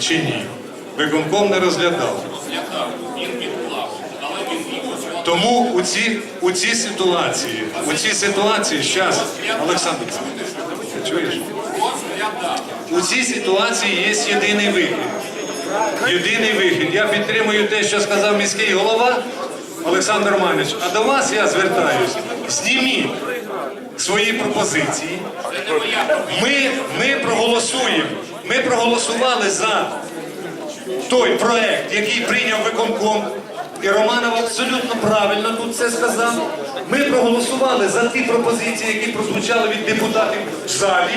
чи ні? Виконком не розглядав. Тому у ці, у цій ситуації, у цій ситуації, зараз, Олександр, чуєш? У цій ситуації є єдиний вихід. Єдиний вихід. Я підтримую те, що сказав міський голова Олександр Романович. А до вас я звертаюсь. Зніміть свої пропозиції. Ми, ми проголосуємо. Ми проголосували за той проект, який прийняв виконком. І Романов абсолютно правильно тут все сказав. Ми проголосували за ті пропозиції, які прозвучали від депутатів в залі.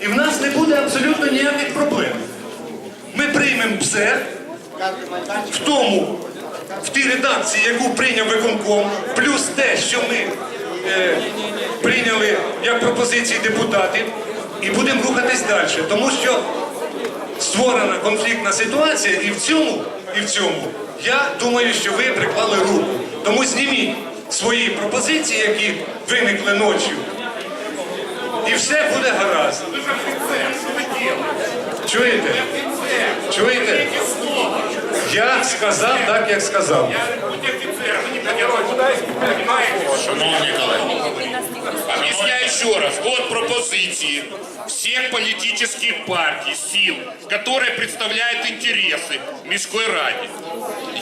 І в нас не буде абсолютно ніяких проблем. Ми приймемо все в тому, в тій редакції, яку прийняв виконком, плюс те, що ми е, прийняли як пропозиції депутатів, і будемо рухатись далі. Тому що створена конфліктна ситуація, і в цьому, і в цьому я думаю, що ви приклали руку. Тому зніміть свої пропозиції, які виникли ночі, і все буде гаразд. Офіцер? Чуєте? Чуєте? Я сказав так, як сказав. Я будь офіцером, а не Шановні колеги, еще раз. Вот пропозиции всех политических партий, сил, которые представляют интересы Міської раді.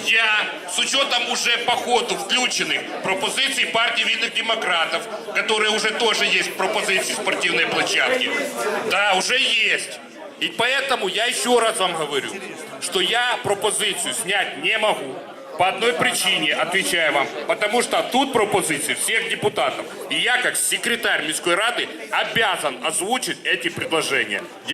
Я, с учетом уже по ходу включенных пропозиций партии видных демократов, которые уже тоже есть в пропозиции спортивной площадки, да, уже есть. И поэтому я еще раз вам говорю, что я пропозицию снять не могу. По одной причине, отвечаю вам, потому что тут пропозиции всех депутатов. И я, как секретарь Міської Рады, обязан озвучить эти предложения.